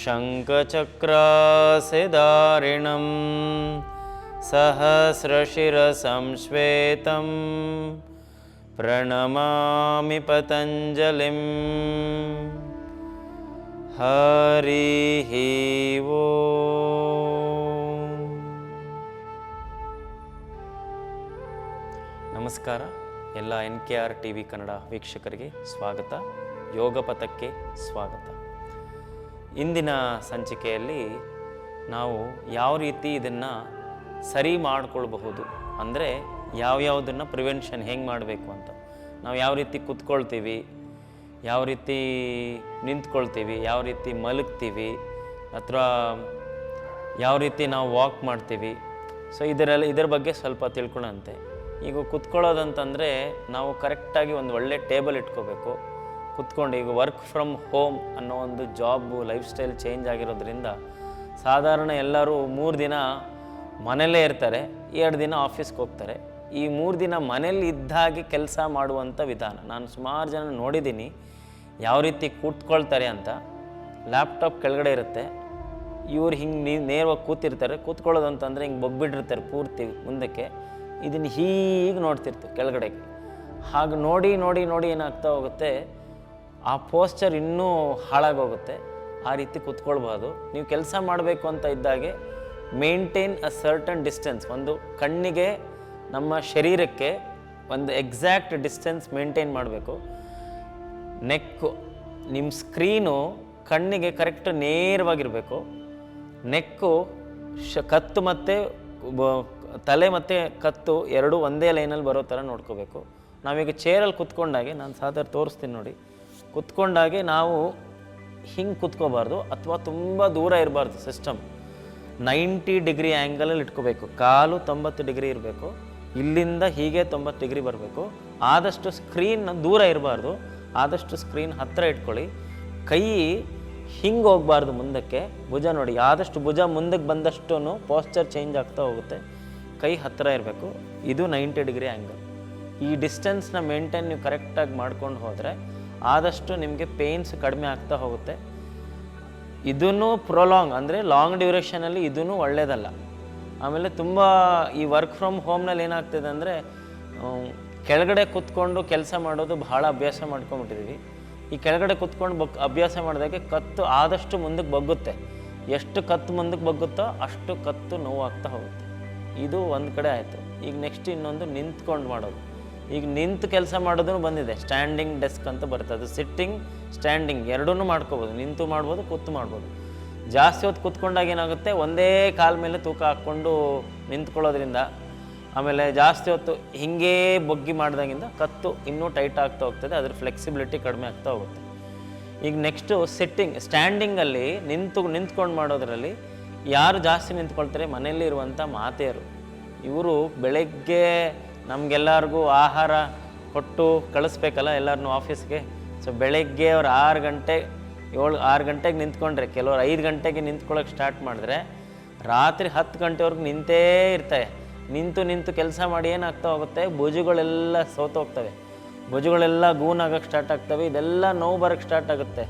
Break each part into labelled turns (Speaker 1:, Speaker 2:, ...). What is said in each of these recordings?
Speaker 1: शङ्खचक्रासिदारिणं सहस्रशिरसंश्वेतं प्रणमामि पतञ्जलिं हरिः वो ನಮಸ್ಕಾರ ಎಲ್ಲ N K R T V Kannada ವೀಕ್ಷಕರಿಗೆ ಸ್ವಾಗತ ಯೋಗ ಪಥಕ್ಕೆ ಸ್ವಾಗತ ಇಂದಿನ ಸಂಚಿಕೆಯಲ್ಲಿ ನಾವು ಯಾವ ರೀತಿ ಇದನ್ನು ಸರಿ ಮಾಡಿಕೊಳ್ಬಹುದು ಅಂದರೆ ಯಾವ್ಯಾವುದನ್ನು ಪ್ರಿವೆನ್ಷನ್ ಹೆಂಗೆ ಮಾಡಬೇಕು ಅಂತ. ನಾವು ಯಾವ ರೀತಿ ಕೂತ್ಕೊಳ್ತೀವಿ, ಯಾವ ರೀತಿ ನಿಂತ್ಕೊಳ್ತೀವಿ, ಯಾವ ರೀತಿ ಮಲಗ್ತೀವಿ, ಅಥವಾ ಯಾವ ರೀತಿ ನಾವು ವಾಕ್ ಮಾಡ್ತೀವಿ. ಸೊ ಇದರಲ್ಲಿ, ಇದರ ಬಗ್ಗೆ ಸ್ವಲ್ಪ ತಿಳ್ಕೊಳಂತೆ ಈಗ ಕುತ್ಕೊಳ್ಳೋದಂತಂದರೆ ನಾವು ಕರೆಕ್ಟಾಗಿ ಒಂದು ಒಳ್ಳೆ ಟೇಬಲ್ ಇಟ್ಕೋಬೇಕು. ಕುತ್ಕೊಂಡು ಈಗ ವರ್ಕ್ ಫ್ರಮ್ ಹೋಮ್ ಅನ್ನೋ ಒಂದು ಜಾಬು ಲೈಫ್ ಸ್ಟೈಲ್ ಚೇಂಜ್ ಆಗಿರೋದ್ರಿಂದ ಸಾಧಾರಣ ಎಲ್ಲರೂ ಮೂರು ದಿನ ಮನೆಯಲ್ಲೇ ಇರ್ತಾರೆ, ಎರಡು ದಿನ ಆಫೀಸ್ಗೆ ಹೋಗ್ತಾರೆ. ಈ ಮೂರು ದಿನ ಮನೇಲಿ ಇದ್ದಾಗೆ ಕೆಲಸ ಮಾಡುವಂಥ ವಿಧಾನ. ನಾನು ಸುಮಾರು ಜನ ನೋಡಿದ್ದೀನಿ ಯಾವ ರೀತಿ ಕೂತ್ಕೊಳ್ತಾರೆ ಅಂತ. ಲ್ಯಾಪ್ಟಾಪ್ ಕೆಳಗಡೆ ಇರುತ್ತೆ. ಇವ್ರು ಹಿಂಗೆ ನೀ, ನೇರವಾಗಿ ಕೂತಿರ್ತಾರೆ. ಕೂತ್ಕೊಳ್ಳೋದು ಅಂತಂದರೆ ಹಿಂಗೆ ಬೊಬ್ಬಿಟ್ಟಿರ್ತಾರೆ ಪೂರ್ತಿ ಮುಂದಕ್ಕೆ. ಇದನ್ನು ಹೀಗೆ ನೋಡ್ತಿರ್ತೀವಿ ಕೆಳಗಡೆಗೆ. ಹಾಗೆ ನೋಡಿ ನೋಡಿ ನೋಡಿ ಏನಾಗ್ತಾ ಹೋಗುತ್ತೆ ಆ ಪೋಸ್ಚರ್ ಇನ್ನೂ ಹಾಳಾಗೋಗುತ್ತೆ ಆ ರೀತಿ ಕುತ್ಕೊಳ್ಬಾರ್ದು ನೀವು ಕೆಲಸ ಮಾಡಬೇಕು ಅಂತ ಇದ್ದಾಗೆ ಮೇಂಟೈನ್ ಅ ಸರ್ಟನ್ ಡಿಸ್ಟೆನ್ಸ್. ಒಂದು ಕಣ್ಣಿಗೆ, ನಮ್ಮ ಶರೀರಕ್ಕೆ ಒಂದು ಎಕ್ಸಾಕ್ಟ್ ಡಿಸ್ಟೆನ್ಸ್ ಮೇಂಟೈನ್ ಮಾಡಬೇಕು. ನೆಕ್ಕು ನಿಮ್ಮ ಸ್ಕ್ರೀನು ಕಣ್ಣಿಗೆ ಕರೆಕ್ಟ್ ನೇರವಾಗಿರಬೇಕು. ನೆಕ್ಕು ಶ, ಕತ್ತು ಮತ್ತು ತಲೆ ಮತ್ತು ಕತ್ತು ಎರಡು ಒಂದೇ ಲೈನಲ್ಲಿ ಬರೋ ಥರ ನೋಡ್ಕೋಬೇಕು. ನಾವೀಗ ಚೇರಲ್ಲಿ ಕುತ್ಕೊಂಡಾಗೆ ನಾನು ಸಾಧಾರಣ ತೋರಿಸ್ತೀನಿ ನೋಡಿ. ಕುತ್ಕೊಂಡಾಗೆ ನಾವು ಹಿಂಗೆ ಕುತ್ಕೋಬಾರ್ದು ಅಥವಾ ತುಂಬ ದೂರ ಇರಬಾರ್ದು ಸಿಸ್ಟಮ್ ನೈಂಟಿ ಡಿಗ್ರಿ ಆ್ಯಂಗಲಲ್ಲಿ ಇಟ್ಕೋಬೇಕು. ಕಾಲು ತೊಂಬತ್ತು ಡಿಗ್ರಿ ಇರಬೇಕು. ಇಲ್ಲಿಂದ ಹೀಗೆ ತೊಂಬತ್ತು ಡಿಗ್ರಿ ಬರಬೇಕು. ಆದಷ್ಟು ಸ್ಕ್ರೀನ್ ದೂರ ಇರಬಾರ್ದು. ಆದಷ್ಟು ಸ್ಕ್ರೀನ್ ಹತ್ತಿರ ಇಟ್ಕೊಳ್ಳಿ. ಕೈ ಹಿಂಗೆ ಹೋಗಬಾರ್ದು ಮುಂದಕ್ಕೆ. ಭುಜ ನೋಡಿ. ಆದಷ್ಟು ಭುಜ ಮುಂದಕ್ಕೆ ಬಂದಷ್ಟು ಪೋಸ್ಚರ್ ಚೇಂಜ್ ಆಗ್ತಾ ಹೋಗುತ್ತೆ. ಕೈ ಹತ್ತಿರ ಇರಬೇಕು. ಇದು ನೈಂಟಿ ಡಿಗ್ರಿ ಆ್ಯಂಗಲ್ ಈ ಡಿಸ್ಟೆನ್ಸ್ನ ಮೇಂಟೈನ್ ನೀವು ಕರೆಕ್ಟಾಗಿ ಮಾಡ್ಕೊಂಡು ಹೋದರೆ ಆದಷ್ಟು ನಿಮಗೆ ಪೇಯ್ನ್ಸ್ ಕಡಿಮೆ ಆಗ್ತಾ ಹೋಗುತ್ತೆ. ಇದನ್ನು ಪ್ರೊಲಾಂಗ್ ಅಂದರೆ ಲಾಂಗ್ ಡ್ಯೂರೇಷನಲ್ಲಿ ಇದೂ ಒಳ್ಳೆಯದಲ್ಲ ಆಮೇಲೆ ತುಂಬ ಈ ವರ್ಕ್ ಫ್ರಮ್ ಹೋಮ್ನಲ್ಲಿ ಏನಾಗ್ತಿದೆ ಅಂದರೆ ಕೆಳಗಡೆ ಕೂತ್ಕೊಂಡು ಕೆಲಸ ಮಾಡೋದು ಬಹಳ ಅಭ್ಯಾಸ ಮಾಡ್ಕೊಂಬಿಟ್ಟಿದ್ದೀವಿ ಈ ಕೆಳಗಡೆ ಕೂತ್ಕೊಂಡು ಬಗ್ ಅಭ್ಯಾಸ ಮಾಡಿದಾಗೆ ಕತ್ತು ಆದಷ್ಟು ಮುಂದಕ್ಕೆ ಬಗ್ಗುತ್ತೆ. ಎಷ್ಟು ಕತ್ತು ಮುಂದಕ್ಕೆ ಬಗ್ಗುತ್ತೋ ಅಷ್ಟು ಕತ್ತು ನೋವಾಗ್ತಾ ಹೋಗುತ್ತೆ. ಇದು ಒಂದು ಕಡೆ ಆಯಿತು. ಈಗ ನೆಕ್ಸ್ಟ್ ಇನ್ನೊಂದು ನಿಂತ್ಕೊಂಡು ಮಾಡೋದು. ಈಗ ನಿಂತು ಕೆಲಸ ಮಾಡೋದೂ ಬಂದಿದೆ. ಸ್ಟ್ಯಾಂಡಿಂಗ್ ಡೆಸ್ಕ್ ಅಂತ ಬರುತ್ತೆ. ಅದು ಸಿಟ್ಟಿಂಗ್ ಸ್ಟ್ಯಾಂಡಿಂಗ್ ಎರಡೂ ಮಾಡ್ಕೋಬೋದು. ನಿಂತು ಮಾಡ್ಬೋದು, ಕೂತು ಮಾಡ್ಬೋದು. ಜಾಸ್ತಿ ಹೊತ್ತು ಕೂತ್ಕೊಂಡಾಗ ಏನಾಗುತ್ತೆ? ಒಂದೇ ಕಾಲ ಮೇಲೆ ತೂಕ ಹಾಕ್ಕೊಂಡು ನಿಂತ್ಕೊಳ್ಳೋದ್ರಿಂದ ಆಮೇಲೆ ಜಾಸ್ತಿ ಹೊತ್ತು ಹಿಂಗೇ ಬೊಗ್ಗಿ ಮಾಡಿದಾಗಿಂದ ಕತ್ತು ಇನ್ನೂ ಟೈಟ್ ಆಗ್ತಾ ಹೋಗ್ತದೆ. ಅದ್ರ ಫ್ಲೆಕ್ಸಿಬಿಲಿಟಿ ಕಡಿಮೆ ಆಗ್ತಾ ಹೋಗುತ್ತೆ. ಈಗ ನೆಕ್ಸ್ಟು ಸಿಟ್ಟಿಂಗ್ ಸ್ಟ್ಯಾಂಡಿಂಗಲ್ಲಿ ನಿಂತು, ನಿಂತ್ಕೊಂಡು ಮಾಡೋದ್ರಲ್ಲಿ ಯಾರು ಜಾಸ್ತಿ ನಿಂತ್ಕೊಳ್ತಾರೆ? ಮನೆಯಲ್ಲಿ ಇರುವಂಥ ಮಾತೆಯರು. ಇವರು ಬೆಳಗ್ಗೆ ನಮಗೆಲ್ಲರಿಗೂ ಆಹಾರ ಕೊಟ್ಟು ಕಳಿಸ್ಬೇಕಲ್ಲ ಎಲ್ಲರನ್ನೂ ಆಫೀಸ್ಗೆ. ಸೊ ಬೆಳಗ್ಗೆ ಅವ್ರು ಆರು ಗಂಟೆ, ಏಳು, ಆರು ಗಂಟೆಗೆ ನಿಂತ್ಕೊಂಡ್ರೆ, ಕೆಲವರು ಐದು ಗಂಟೆಗೆ ನಿಂತ್ಕೊಳ್ಳೋಕೆ ಸ್ಟಾರ್ಟ್ ಮಾಡಿದ್ರೆ, ರಾತ್ರಿ ಹತ್ತು ಗಂಟೆವರೆಗೂ ನಿಂತೇ ಇರ್ತಾರೆ ನಿಂತು ನಿಂತು ಕೆಲಸ ಮಾಡಿ ಏನಾಗ್ತಾ ಹೋಗುತ್ತೆ? ಭುಜಗಳೆಲ್ಲ ಸೋತೋಗ್ತವೆ ಭುಜಗಳೆಲ್ಲ ಗೂನಾಗಕ್ಕೆ ಸ್ಟಾರ್ಟ್ ಆಗ್ತವೆ. ಇದೆಲ್ಲ ನೋವು ಬರೋಕ್ಕೆ ಸ್ಟಾರ್ಟ್ ಆಗುತ್ತೆ.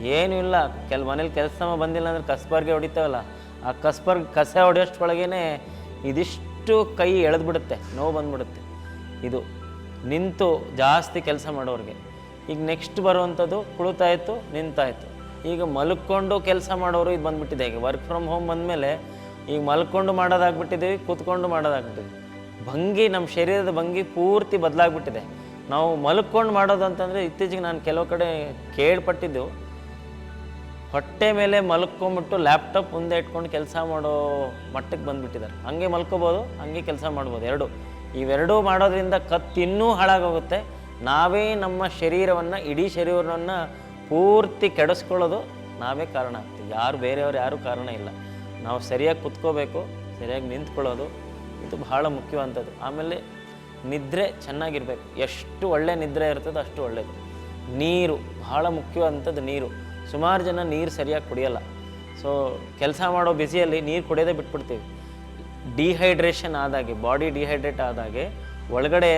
Speaker 1: ಏನೂ ಇಲ್ಲ. ಕೆಲ, ಮನೇಲಿ ಕೆಲಸ ಬಂದಿಲ್ಲ ಅಂದರೆ ಕಸ್ಬರ್ಗೆ ಹೊಡಿತಾವಲ್ಲ. ಆ ಕಸ್ಬರ್ಗೆ ಕಸ ಹೊಡೆಯೋಷ್ಟೊಳಗೇ ಇದಿಷ್ಟು ಕೈ ಎಳೆದ್ಬಿಡುತ್ತೆ, ನೋವು ಬಂದ್ಬಿಡುತ್ತೆ. ಇದು ನಿಂತು ಜಾಸ್ತಿ ಕೆಲಸ ಮಾಡೋರಿಗೆ. ಈಗ ನೆಕ್ಸ್ಟ್ ಬರುವಂಥದ್ದು ಕುಳಿತಾಯಿತು ನಿಂತಾಯಿತು ಈಗ ಮಲ್ಕೊಂಡು ಕೆಲಸ ಮಾಡೋರು ಇದು ಬಂದ್ಬಿಟ್ಟಿದೆ. ಈಗ ವರ್ಕ್ ಫ್ರಮ್ ಹೋಮ್ ಬಂದಮೇಲೆ ಈಗ ಮಲ್ಕೊಂಡು ಮಾಡೋದಾಗ್ಬಿಟ್ಟಿದ್ದೀವಿ ಕೂತ್ಕೊಂಡು ಮಾಡೋದಾಗ್ಬಿಟ್ಟಿದೆ. ಭಂಗಿ, ನಮ್ಮ ಶರೀರದ ಭಂಗಿ ಪೂರ್ತಿ ಬದಲಾಗ್ಬಿಟ್ಟಿದೆ. ನಾವು ಮಲ್ಕೊಂಡು ಮಾಡೋದು ಅಂತಂದರೆ ಇತ್ತೀಚೆಗೆ ನಾನು ಕೆಲವು ಕಡೆ ಕೇಳ್ಪಟ್ಟಿದ್ದು ಹೊಟ್ಟೆ ಮೇಲೆ ಮಲ್ಕೊಂಬಿಟ್ಟು ಲ್ಯಾಪ್ಟಾಪ್ ಮುಂದೆ ಇಟ್ಕೊಂಡು ಕೆಲಸ ಮಾಡೋ ಮಟ್ಟಕ್ಕೆ ಬಂದುಬಿಟ್ಟಿದ್ದಾರೆ. ಹಂಗೆ ಮಲ್ಕೋಬೋದು, ಹಂಗೆ ಕೆಲಸ ಮಾಡ್ಬೋದು ಎರಡು. ಇವೆರಡೂ ಮಾಡೋದ್ರಿಂದ ಕತ್ತು ಇನ್ನೂ ಹಾಳಾಗೋಗುತ್ತೆ. ನಾವೇ ನಮ್ಮ ಶರೀರವನ್ನು, ಇಡೀ ಶರೀರವನ್ನು ಪೂರ್ತಿ ಕೆಡಿಸ್ಕೊಳ್ಳೋದು ನಾವೇ ಕಾರಣ ಆಗ್ತೀವಿ. ಯಾರು ಬೇರೆಯವ್ರು ಯಾರೂ ಕಾರಣ ಇಲ್ಲ. ನಾವು ಸರಿಯಾಗಿ ಕುತ್ಕೋಬೇಕು, ಸರಿಯಾಗಿ ನಿಂತ್ಕೊಳ್ಳೋದು, ಇದು ಬಹಳ ಮುಖ್ಯವಂಥದ್ದು. ಆಮೇಲೆ ನಿದ್ರೆ ಚೆನ್ನಾಗಿರ್ಬೇಕು. ಎಷ್ಟು ಒಳ್ಳೆಯ ನಿದ್ರೆ ಇರ್ತದೋ ಅಷ್ಟು ಒಳ್ಳೆಯದು ನೀರು, ಬಹಳ ಮುಖ್ಯವಂಥದ್ದು ನೀರು. ಸುಮಾರು ಜನ ನೀರು ಸರಿಯಾಗಿ ಕುಡಿಯಲ್ಲ. ಸೊ ಕೆಲಸ ಮಾಡೋ ಬ್ಯುಸಿಯಲ್ಲಿ ನೀರು ಕುಡಿಯೋದೇ ಬಿಟ್ಬಿಡ್ತೀವಿ. ಡಿಹೈಡ್ರೇಷನ್ ಆದಾಗೆ ಬಾಡಿ ಡಿಹೈಡ್ರೇಟ್ ಆದಾಗೆ, ಒಳಗಡೆ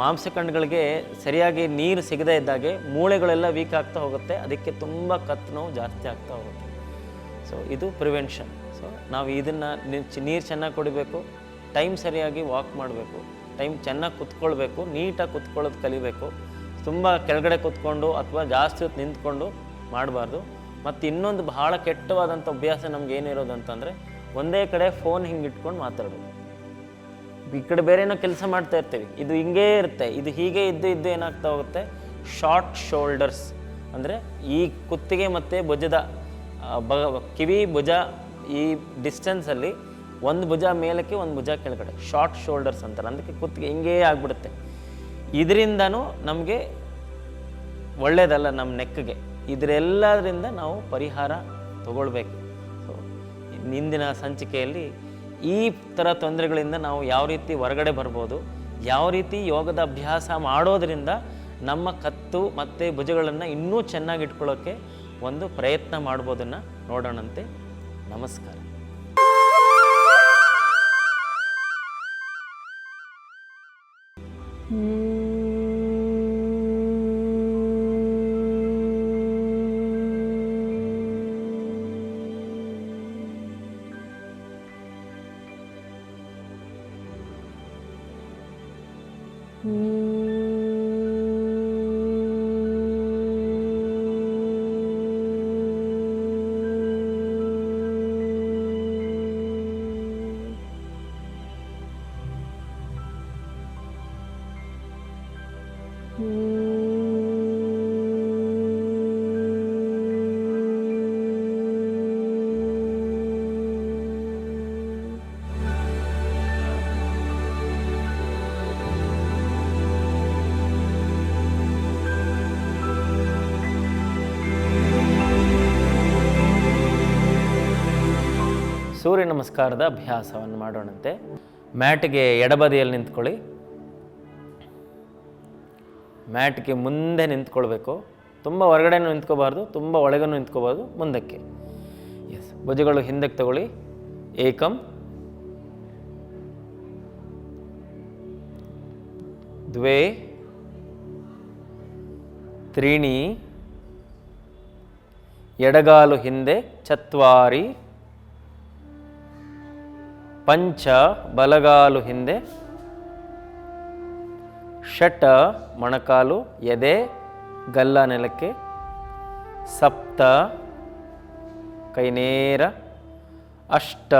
Speaker 1: ಮಾಂಸಖಂಡಗಳಿಗೆ ಸರಿಯಾಗಿ ನೀರು ಸಿಗದೇ ಇದ್ದಾಗೆ ಮೂಳೆಗಳೆಲ್ಲ ವೀಕ್ ಆಗ್ತಾ ಹೋಗುತ್ತೆ. ಅದಕ್ಕೆ ತುಂಬ ಕತ್ತು ನೋವು ಜಾಸ್ತಿ ಆಗ್ತಾ ಹೋಗುತ್ತೆ. ಸೊ ಇದು ಪ್ರಿವೆನ್ಷನ್ ಸೊ ನಾವು ಇದನ್ನು ನೀರು ಚೆನ್ನಾಗಿ ಕುಡಿಬೇಕು ಟೈಮ್ ಸರಿಯಾಗಿ ವಾಕ್ ಮಾಡಬೇಕು ಟೈಮ್ ಚೆನ್ನಾಗಿ ಕುತ್ಕೊಳ್ಬೇಕು, ನೀಟಾಗಿ ಕುತ್ಕೊಳ್ಳೋದು ಕಲಿಬೇಕು. ತುಂಬ ಕೆಳಗಡೆ ಕುತ್ಕೊಂಡು ಅಥವಾ ಜಾಸ್ತಿ ಹೊತ್ತು ನಿಂತ್ಕೊಂಡು ಮಾಡಬಾರ್ದು. ಮತ್ತು ಇನ್ನೊಂದು ಬಹಳ ಕೆಟ್ಟವಾದಂಥ ಅಭ್ಯಾಸ ನಮ್ಗೆ ಏನಿರೋದು ಅಂತಂದರೆ ಒಂದೇ ಕಡೆ ಫೋನ್ ಹಿಂಗೆ ಇಟ್ಕೊಂಡು ಮಾತಾಡೋದು. ಈ ಕಡೆ ಬೇರೆ ಏನೋ ಕೆಲಸ ಮಾಡ್ತಾ ಇರ್ತೀವಿ, ಇದು ಹಿಂಗೇ ಇರುತ್ತೆ, ಇದು ಹೀಗೆ ಇದ್ದು ಇದ್ದು ಏನಾಗ್ತಾ ಹೋಗುತ್ತೆ? ಶಾರ್ಟ್ ಶೋಲ್ಡರ್ಸ್ ಅಂದರೆ ಈ ಕುತ್ತಿಗೆ ಮತ್ತು ಭುಜದ ಬ, ಕಿವಿ ಭುಜ ಈ ಡಿಸ್ಟೆನ್ಸಲ್ಲಿ ಒಂದು ಭುಜ ಮೇಲಕ್ಕೆ ಒಂದು ಭುಜ ಕೆಳಗಡೆ ಶಾರ್ಟ್ ಶೋಲ್ಡರ್ಸ್ ಅಂತಾರೆ, ಅದಕ್ಕೆ ಕುತ್ತಿಗೆ ಹಿಂಗೇ ಆಗಿಬಿಡುತ್ತೆ. ಇದರಿಂದನೂ ನಮಗೆ ಒಳ್ಳೆಯದಲ್ಲ ನಮ್ಮ ನೆಕ್ಗೆ ಇದರೆಲ್ಲದರಿಂದ ನಾವು ಪರಿಹಾರ ತಗೊಳ್ಬೇಕು. ಸೊ ಇಂದಿನ ಸಂಚಿಕೆಯಲ್ಲಿ ಈ ಥರ ತೊಂದರೆಗಳಿಂದ ನಾವು ಯಾವ ರೀತಿ ಹೊರಗಡೆ ಬರ್ಬೋದು, ಯಾವ ರೀತಿ ಯೋಗದ ಅಭ್ಯಾಸ ಮಾಡೋದರಿಂದ ನಮ್ಮ ಕತ್ತು ಮತ್ತು ಭುಜಗಳನ್ನು ಇನ್ನೂ ಚೆನ್ನಾಗಿ ಇಟ್ಕೊಳ್ಳೋಕ್ಕೆ ಒಂದು ಪ್ರಯತ್ನ ಮಾಡ್ಬೋದನ್ನು ನೋಡೋಣಂತೆ. ನಮಸ್ಕಾರ. ಸೂರ್ಯ ನಮಸ್ಕಾರದ ಅಭ್ಯಾಸವನ್ನು ಮಾಡೋಣಂತೆ. ಮ್ಯಾಟ್ಗೆ ಎಡಬದಿಯಲ್ಲಿ ನಿಂತ್ಕೊಳ್ಳಿ. ಮ್ಯಾಟ್ಗೆ ಮುಂದೆ ನಿಂತ್ಕೊಳ್ಬೇಕು. ತುಂಬ ಹೊರಗಡೆನೂ ನಿಂತ್ಕೋಬಾರ್ದು, ತುಂಬ ಒಳಗನೂ ನಿಂತ್ಕೋಬಾರ್ದು, ಮುಂದಕ್ಕೆ. ಎಸ್ ಭುಜಗಳು ಹಿಂದಕ್ಕೆ ತಗೊಳ್ಳಿ. ಏಕಂ. ದ್ವೇ. ತ್ರೀಣಿ. ಎಡಗಾಲು ಹಿಂದೆ ಚತ್ವಾರಿ. ಪಂಚ ಬಲಗಾಲು ಹಿಂದೆ, ಷಟ ಮೊಣಕಾಲು ಎದೆ ಗಲ್ಲ ನೆಲಕ್ಕೆ, ಸಪ್ತ ಕೈ ನೇರ, ಅಷ್ಟ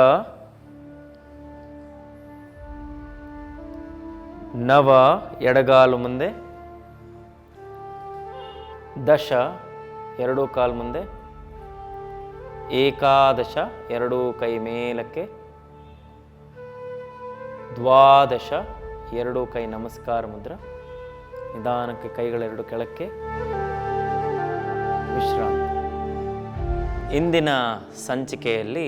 Speaker 1: ನವ ಎಡಗಾಲು ಮುಂದೆ, ದಶ ಎರಡೂ ಕಾಲು ಮುಂದೆ, ಏಕಾದಶ ಎರಡೂ ಕೈ ಮೇಲಕ್ಕೆ ದ್ವಾದಶ, ಎರಡು ಕೈ ನಮಸ್ಕಾರ ಮುದ್ರ, ನಿಧಾನಕ್ಕೆ ಕೈಗಳೆರಡು ಕೆಳಕ್ಕೆ ವಿಶ್ರಾಂತಿ ಇಂದಿನ ಸಂಚಿಕೆಯಲ್ಲಿ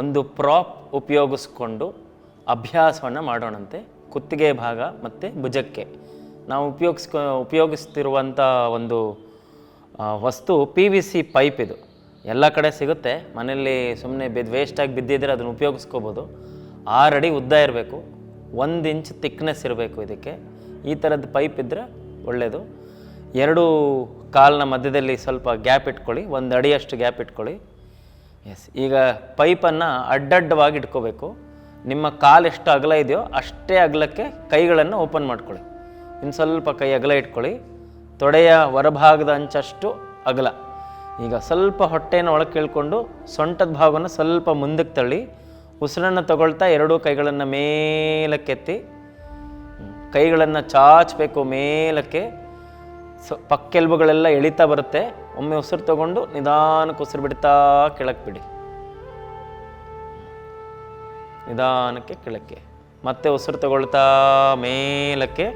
Speaker 1: ಒಂದು ಪ್ರಾಪ್ ಉಪಯೋಗಿಸ್ಕೊಂಡು ಅಭ್ಯಾಸವನ್ನು ಮಾಡೋಣಂತೆ, ಕುತ್ತಿಗೆ ಭಾಗ ಮತ್ತು ಭುಜಕ್ಕೆ. ನಾವು ಉಪಯೋಗಿಸ್ಕೊ ಉಪಯೋಗಿಸ್ತಿರುವಂಥ ಒಂದು ವಸ್ತು ಪಿ ವಿ ಸಿ ಪೈಪ್ ಇದು. ಎಲ್ಲ ಕಡೆ ಸಿಗುತ್ತೆ. ಮನೆಯಲ್ಲಿ ಸುಮ್ಮನೆ ಬಿದ್ದು ವೇಸ್ಟಾಗಿ ಬಿದ್ದಿದ್ದರೆ ಅದನ್ನು ಉಪಯೋಗಿಸ್ಕೋಬೋದು. ಆರು ಅಡಿ ಉದ್ದ ಇರಬೇಕು, ಒಂದು ಇಂಚ್ ತಿಕ್ನೆಸ್ ಇರಬೇಕು ಇದಕ್ಕೆ. ಈ ಥರದ್ದು ಪೈಪ್ ಇದ್ದರೆ ಒಳ್ಳೆಯದು ಎರಡು ಕಾಲಿನ ಮಧ್ಯದಲ್ಲಿ ಸ್ವಲ್ಪ ಗ್ಯಾಪ್ ಇಟ್ಕೊಳ್ಳಿ, ಒಂದು ಅಡಿಯಷ್ಟು ಗ್ಯಾಪ್ ಇಟ್ಕೊಳ್ಳಿ. ಎಸ್ ಈಗ ಪೈಪನ್ನು ಅಡ್ಡಡ್ಡವಾಗಿ ಇಟ್ಕೋಬೇಕು. ನಿಮ್ಮ ಕಾಲು ಎಷ್ಟು ಅಗಲ ಇದೆಯೋ ಅಷ್ಟೇ ಅಗಲಕ್ಕೆ ಕೈಗಳನ್ನು ಓಪನ್ ಮಾಡ್ಕೊಳ್ಳಿ. ಇನ್ನು ಸ್ವಲ್ಪ ಕೈ ಅಗಲ ಇಟ್ಕೊಳ್ಳಿ. ತೊಡೆಯ ಹೊರಭಾಗದ ಅಂಚಷ್ಟು ಅಗಲ. ಈಗ ಸ್ವಲ್ಪ ಹೊಟ್ಟೆಯನ್ನು ಒಳಗೆ ಕೇಳಿಕೊಂಡು ಸೊಂಟದ ಭಾಗವನ್ನು ಸ್ವಲ್ಪ ಮುಂದಕ್ಕೆ ತಳ್ಳಿ. ಉಸಿರನ್ನು ತಗೊಳ್ತಾ ಎರಡೂ ಕೈಗಳನ್ನು ಮೇಲಕ್ಕೆತ್ತಿ ಕೈಗಳನ್ನು ಚಾಚಬೇಕು ಮೇಲಕ್ಕೆ. ಸ, ಪಕ್ಕೆಲ್ಬುಗಳೆಲ್ಲ ಎಳಿತಾ ಬರುತ್ತೆ. ಒಮ್ಮೆ ಉಸಿರು ತಗೊಂಡು ನಿಧಾನಕ್ಕೆ ಉಸಿರು ಬಿಡ್ತಾ ಕೆಳಕ್ಕೆ ಬಿಡಿ. ನಿಧಾನಕ್ಕೆ ಕೆಳಕ್ಕೆ. ಮತ್ತೆ ಉಸಿರು ತಗೊಳ್ತಾ ಮೇಲಕ್ಕೆ.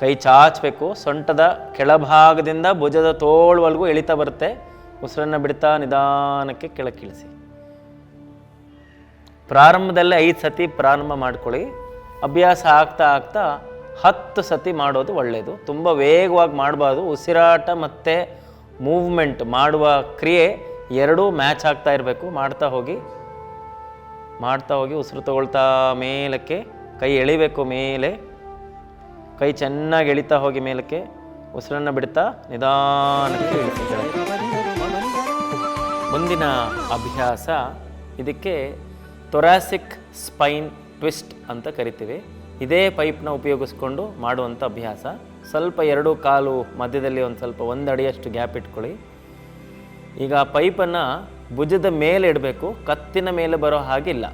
Speaker 1: ಕೈ ಚಾಚಬೇಕು. ಸೊಂಟದ ಕೆಳಭಾಗದಿಂದ ಭುಜದ ತೋಳುವರೆಗೂ ಎಳಿತಾ ಬರುತ್ತೆ. ಉಸಿರನ್ನು ಬಿಡ್ತಾ ನಿಧಾನಕ್ಕೆ ಕೆಳಕ್ಕಿಳಿಸಿ. ಪ್ರಾರಂಭದಲ್ಲೇ ಐದು ಸತಿ ಪ್ರಾರಂಭ ಮಾಡ್ಕೊಳ್ಳಿ. ಅಭ್ಯಾಸ ಆಗ್ತಾ ಆಗ್ತಾ ಹತ್ತು ಸತಿ ಮಾಡೋದು ಒಳ್ಳೆಯದು ತುಂಬ ವೇಗವಾಗಿ ಮಾಡಬಾರ್ದು. ಉಸಿರಾಟ ಮತ್ತು ಮೂವ್ಮೆಂಟ್ ಮಾಡುವ ಕ್ರಿಯೆ ಎರಡೂ ಮ್ಯಾಚ್ ಆಗ್ತಾ ಇರಬೇಕು. ಮಾಡ್ತಾ ಹೋಗಿ ಮಾಡ್ತಾ ಹೋಗಿ ಉಸಿರು ತಗೊಳ್ತಾ ಮೇಲಕ್ಕೆ, ಕೈ ಎಳಿಬೇಕು ಮೇಲೆ, ಕೈ ಚೆನ್ನಾಗಿ ಎಳಿತಾ ಹೋಗಿ ಮೇಲಕ್ಕೆ, ಉಸಿರನ್ನು ಬಿಡ್ತಾ ನಿಧಾನಕ್ಕೆ ಇಳಿಸಿ ಕೆಳಗೆ. ಮುಂದಿನ ಅಭ್ಯಾಸ ಇದಕ್ಕೆ ತೊರಾಸಿಕ್ ಸ್ಪೈನ್ ಟ್ವಿಸ್ಟ್ ಅಂತ ಕರಿತೀವಿ. ಇದೇ ಪೈಪ್ನ ಉಪಯೋಗಿಸ್ಕೊಂಡು ಮಾಡುವಂಥ ಅಭ್ಯಾಸ. ಸ್ವಲ್ಪ ಎರಡು ಕಾಲು ಮಧ್ಯದಲ್ಲಿ ಒಂದು ಸ್ವಲ್ಪ ಒಂದು ಅಡಿಯಷ್ಟು ಗ್ಯಾಪ್ ಇಟ್ಕೊಳ್ಳಿ. ಈಗ ಪೈಪನ್ನು ಭುಜದ ಮೇಲೆ ಇಡಬೇಕು, ಕತ್ತಿನ ಮೇಲೆ ಬರೋ ಹಾಗಿಲ್ಲ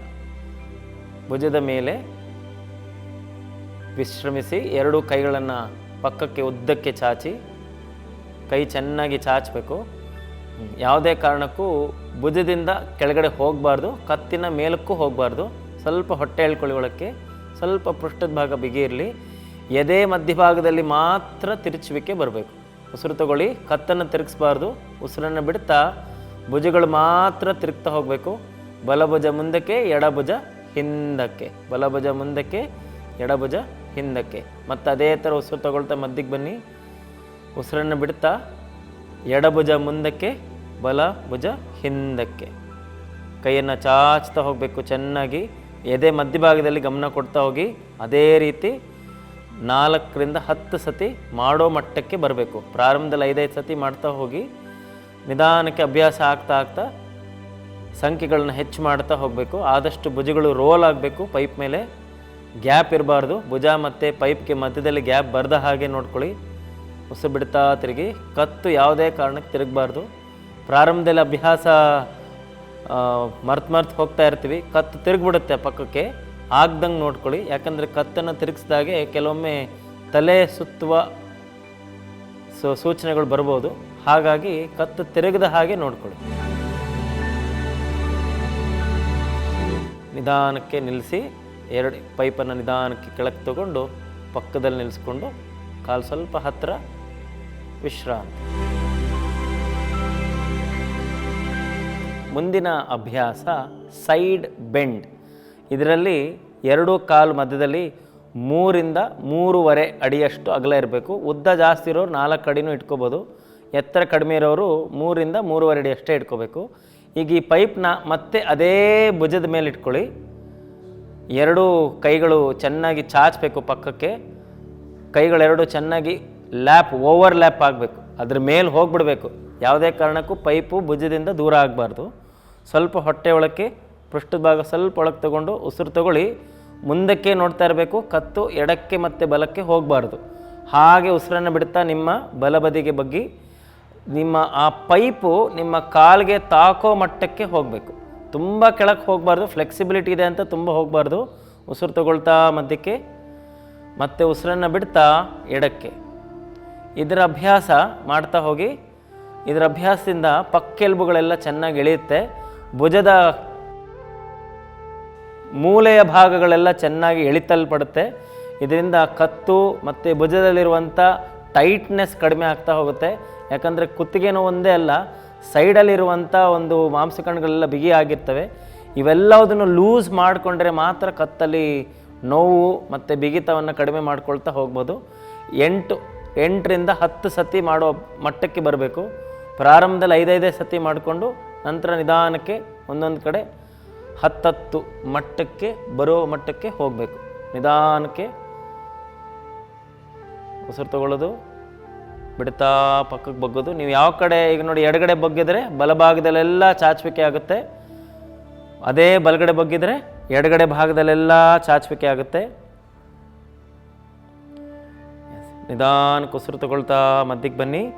Speaker 1: ಭುಜದ ಮೇಲೆ ವಿಶ್ರಮಿಸಿ ಎರಡು ಕೈಗಳನ್ನು ಪಕ್ಕಕ್ಕೆ ಉದ್ದಕ್ಕೆ ಚಾಚಿ, ಕೈ ಚೆನ್ನಾಗಿ ಚಾಚಬೇಕು. ಯಾವುದೇ ಕಾರಣಕ್ಕೂ ಭುಜದಿಂದ ಕೆಳಗಡೆ ಹೋಗಬಾರ್ದು, ಕತ್ತಿನ ಮೇಲಕ್ಕೂ ಹೋಗಬಾರ್ದು. ಸ್ವಲ್ಪ ಹೊಟ್ಟೆ ಹೇಳ್ಕೊಳ್ಳೋಕ್ಕೆ ಸ್ವಲ್ಪ ಪೃಷ್ಠದ ಭಾಗ ಬಿಗಿ ಇರಲಿ. ಎದೆ ಮಧ್ಯಭಾಗದಲ್ಲಿ ಮಾತ್ರ ತಿರುಚುವಿಕೆ ಬರಬೇಕು. ಉಸಿರು ತಗೊಳ್ಳಿ, ಕತ್ತನ್ನು ತಿರುಗಿಸ್ಬಾರ್ದು. ಉಸಿರನ್ನು ಬಿಡ್ತಾ ಭುಜಗಳು ಮಾತ್ರ ತಿರುಗ್ತಾ ಹೋಗಬೇಕು. ಬಲಭುಜ ಮುಂದಕ್ಕೆ, ಎಡಭುಜ ಹಿಂದಕ್ಕೆ. ಬಲಭುಜ ಮುಂದಕ್ಕೆ, ಎಡಭುಜ ಹಿಂದಕ್ಕೆ. ಮತ್ತು ಅದೇ ಥರ ಉಸಿರು ತಗೊಳ್ತಾ ಮಧ್ಯಕ್ಕೆ ಬನ್ನಿ. ಉಸಿರನ್ನು ಬಿಡ್ತಾ ಎಡಭುಜ ಮುಂದಕ್ಕೆ ಬಲ ಭುಜ ಹಿಂದಕ್ಕೆ. ಕೈಯನ್ನು ಚಾಚ್ತಾ ಹೋಗಬೇಕು, ಚೆನ್ನಾಗಿ ಎದೆ ಮಧ್ಯಭಾಗದಲ್ಲಿ ಗಮನ ಕೊಡ್ತಾ ಹೋಗಿ, ಅದೇ ರೀತಿ ನಾಲ್ಕರಿಂದ ಹತ್ತು ಸತಿ ಮಾಡೋ ಮಟ್ಟಕ್ಕೆ ಬರಬೇಕು. ಪ್ರಾರಂಭದಲ್ಲಿ ಐದೈದು ಸತಿ ಮಾಡ್ತಾ ಹೋಗಿ, ನಿಧಾನಕ್ಕೆ ಅಭ್ಯಾಸ ಆಗ್ತಾ ಆಗ್ತಾ ಸಂಖ್ಯೆಗಳನ್ನ ಹೆಚ್ಚು ಮಾಡ್ತಾ ಹೋಗಬೇಕು. ಆದಷ್ಟು ಭುಜಗಳು ರೋಲ್ ಆಗಬೇಕು, ಪೈಪ್ ಮೇಲೆ ಗ್ಯಾಪ್ ಇರಬಾರ್ದು. ಭುಜ ಮತ್ತು ಪೈಪ್ಗೆ ಮಧ್ಯದಲ್ಲಿ ಗ್ಯಾಪ್ ಬರದ ಹಾಗೆ ನೋಡ್ಕೊಳ್ಳಿ. ಉಸಿರು ಬಿಡ್ತಾ ತಿರುಗಿ, ಕತ್ತು ಯಾವುದೇ ಕಾರಣಕ್ಕೆ ತಿರುಗಬಾರ್ದು. ಪ್ರಾರಂಭದಲ್ಲಿ ಅಭ್ಯಾಸ ಮರ್ತು ಮರ್ತು ಹೋಗ್ತಾ ಇರ್ತೀವಿ. ಕತ್ತು ತಿರುಗಿಬಿಡುತ್ತೆ ಪಕ್ಕಕ್ಕೆ, ಆಗ್ದಂಗೆ ನೋಡ್ಕೊಳ್ಳಿ. ಯಾಕಂದರೆ ಕತ್ತನ್ನು ತಿರುಗಿಸಿದಾಗೆ ಕೆಲವೊಮ್ಮೆ ತಲೆ ಸುತ್ತುವ ಸೊ, ಸೂಚನೆಗಳು ಬರ್ಬೋದು. ಹಾಗಾಗಿ ಕತ್ತು ತಿರುಗದ ಹಾಗೆ ನೋಡ್ಕೊಳ್ಳಿ. ನಿಧಾನಕ್ಕೆ ನಿಲ್ಲಿಸಿ, ಎರಡು ಪೈಪನ್ನು ನಿಧಾನಕ್ಕೆ ಕೆಳಕ್ಕೆ ತಗೊಂಡು, ಪಕ್ಕದಲ್ಲಿ ನಿಲ್ಲಿಸ್ಕೊಂಡು, ಕಾಲು ಸ್ವಲ್ಪ ಹತ್ತಿರ ವಿಶ್ರಾಂತಿ. ಮುಂದಿನ ಅಭ್ಯಾಸ ಸೈಡ್ ಬೆಂಡ್. ಇದರಲ್ಲಿ ಎರಡು ಕಾಲು ಮಧ್ಯದಲ್ಲಿ ಮೂರಿಂದ ಮೂರುವರೆ ಅಡಿಯಷ್ಟು ಅಗಲ ಇರಬೇಕು. ಉದ್ದ ಜಾಸ್ತಿ ಇರೋರು ನಾಲ್ಕು ಅಡಿನೂ ಇಟ್ಕೋಬೋದು. ಎತ್ತರ ಕಡಿಮೆ ಇರೋರು ಮೂರಿಂದ ಮೂರುವರೆ ಅಡಿ ಅಷ್ಟೇ ಇಟ್ಕೋಬೇಕು. ಈಗ ಈ ಪೈಪ್ನ ಮತ್ತೆ ಅದೇ ಭುಜದ ಮೇಲೆ ಇಟ್ಕೊಳ್ಳಿ. ಎರಡು ಕೈಗಳು ಚೆನ್ನಾಗಿ ಚಾಚಬೇಕು ಪಕ್ಕಕ್ಕೆ. ಕೈಗಳೆರಡು ಚೆನ್ನಾಗಿ ಲ್ಯಾಪ್, ಓವರ್ ಲ್ಯಾಪ್ ಆಗಬೇಕು. ಅದ್ರ ಮೇಲೆ ಹೋಗಿಬಿಡಬೇಕು. ಯಾವುದೇ ಕಾರಣಕ್ಕೂ ಪೈಪು ಭುಜದಿಂದ ದೂರ ಆಗಬಾರ್ದು. ಸ್ವಲ್ಪ ಹೊಟ್ಟೆ ಒಳಕ್ಕೆ, ಪೃಷ್ಠದ ಭಾಗ ಸ್ವಲ್ಪ ಒಳಗೆ ತಗೊಂಡು ಉಸಿರು ತಗೊಳ್ಳಿ. ಮುಂದಕ್ಕೆ ನೋಡ್ತಾ ಇರಬೇಕು, ಕತ್ತು ಎಡಕ್ಕೆ ಮತ್ತು ಬಲಕ್ಕೆ ಹೋಗಬಾರ್ದು. ಹಾಗೆ ಉಸಿರನ್ನು ಬಿಡ್ತಾ ನಿಮ್ಮ ಬಲಬದಿಗೆ ಬಗ್ಗಿ, ನಿಮ್ಮ ಆ ಪೈಪು ನಿಮ್ಮ ಕಾಲಿಗೆ ತಾಕೋ ಮಟ್ಟಕ್ಕೆ ಹೋಗಬೇಕು. ತುಂಬ ಕೆಳಕ್ಕೆ ಹೋಗಬಾರ್ದು, ಫ್ಲೆಕ್ಸಿಬಿಲಿಟಿ ಇದೆ ಅಂತ ತುಂಬ ಹೋಗಬಾರ್ದು. ಉಸಿರು ತಗೊಳ್ತಾ ಮಧ್ಯಕ್ಕೆ, ಮತ್ತು ಉಸಿರನ್ನು ಬಿಡ್ತಾ ಎಡಕ್ಕೆ. ಇದರ ಅಭ್ಯಾಸ ಮಾಡ್ತಾ ಹೋಗಿ, ಇದರ ಅಭ್ಯಾಸದಿಂದ ಪಕ್ಕೆಲುಬುಗಳೆಲ್ಲ ಚೆನ್ನಾಗಿ ಎಳೆಯುತ್ತೆ. ಭುಜದ ಮೂಲೆಯ ಭಾಗಗಳೆಲ್ಲ ಚೆನ್ನಾಗಿ ಎಳಿತಲ್ಪಡುತ್ತೆ. ಇದರಿಂದ ಕತ್ತು ಮತ್ತು ಭುಜದಲ್ಲಿರುವಂಥ ಟೈಟ್ನೆಸ್ ಕಡಿಮೆ ಆಗ್ತಾ ಹೋಗುತ್ತೆ. ಯಾಕಂದರೆ ಕುತ್ತಿಗೆನೂ ಒಂದೇ ಅಲ್ಲ ಸೈಡಲ್ಲಿರುವಂಥ ಒಂದು ಮಾಂಸಕಣಗಳೆಲ್ಲ ಬಿಗಿ ಆಗಿರ್ತವೆ. ಇವೆಲ್ಲದನ್ನು ಲೂಸ್ ಮಾಡಿಕೊಂಡ್ರೆ ಮಾತ್ರ ಕತ್ತಲ್ಲಿ ನೋವು ಮತ್ತು ಬಿಗಿತವನ್ನು ಕಡಿಮೆ ಮಾಡ್ಕೊಳ್ತಾ ಹೋಗ್ಬೋದು. ಎಂಟು ಎಂಟರಿಂದ ಹತ್ತು ಸತಿ ಮಾಡೋ ಮಟ್ಟಕ್ಕೆ ಬರಬೇಕು. ಪ್ರಾರಂಭದಲ್ಲಿ ಐದೈದೇ ಸತಿ ಮಾಡಿಕೊಂಡು ನಂತರ ನಿಧಾನಕ್ಕೆ ಒಂದೊಂದು ಕಡೆ ಹತ್ತತ್ತು ಮಟ್ಟಕ್ಕೆ ಬರೋ ಮಟ್ಟಕ್ಕೆ ಹೋಗಬೇಕು. ನಿಧಾನಕ್ಕೆ ಉಸಿರು ತಗೊಳ್ಳೋದು, ಬಿಡ್ತಾ ಪಕ್ಕಕ್ಕೆ ಬಗ್ಗೋದು. ನೀವು ಯಾವ ಕಡೆ, ಈಗ ನೋಡಿ ಎಡಗಡೆ ಬಗ್ಗಿದ್ರೆ ಬಲಭಾಗದಲ್ಲೆಲ್ಲ ಚಾಚುವಿಕೆ ಆಗುತ್ತೆ. ಅದೇ ಬಲಗಡೆ ಬಗ್ಗಿದ್ರೆ ಎಡಗಡೆ ಭಾಗದಲ್ಲೆಲ್ಲ ಚಾಚುವಿಕೆ ಆಗುತ್ತೆ. ನಿಧಾನಕ್ಕೆ ಉಸಿರು ತಗೊಳ್ತಾ ಮಧ್ಯಕ್ಕೆ ಬನ್ನಿ.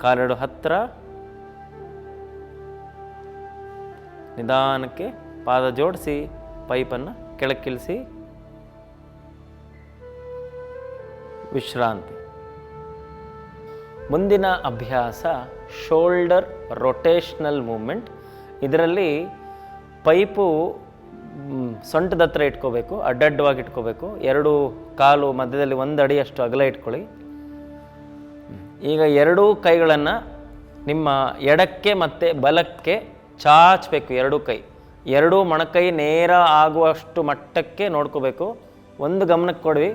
Speaker 1: ಕಾಲೆರಡು ಹತ್ತಿರ. ನಿಧಾನಕ್ಕೆ ಪಾದ ಜೋಡಿಸಿ ಪೈಪನ್ನು ಕೆಳಕ್ಕಿಳಿಸಿ. ವಿಶ್ರಾಂತಿ. ಮುಂದಿನ ಅಭ್ಯಾಸ ಶೋಲ್ಡರ್ ರೊಟೇಷ್ನಲ್ ಮೂಮೆಂಟ್ ಇದರಲ್ಲಿ ಪೈಪು ಸೊಂಟದ ಹತ್ರ ಇಟ್ಕೋಬೇಕು, ಅಡ್ಡಡ್ಡವಾಗಿ ಇಟ್ಕೋಬೇಕು. ಎರಡು ಕಾಲು ಮಧ್ಯದಲ್ಲಿ ಒಂದು ಅಡಿಯಷ್ಟು ಅಗಲ ಇಟ್ಕೊಳ್ಳಿ. ಈಗ ಎರಡೂ ಕೈಗಳನ್ನು ನಿಮ್ಮ ಎಡಕ್ಕೆ ಮತ್ತು ಬಲಕ್ಕೆ ಚಾಚಬೇಕು, ಎರಡೂ ಕೈ. ಎರಡೂ ಮೊಣಕೈ ನೇರ ಆಗುವಷ್ಟು ಮಟ್ಟಕ್ಕೆ ನೋಡ್ಕೋಬೇಕು. ಒಂದು ಗಮನಕ್ಕೆ ಕೊಡ್ವಿ,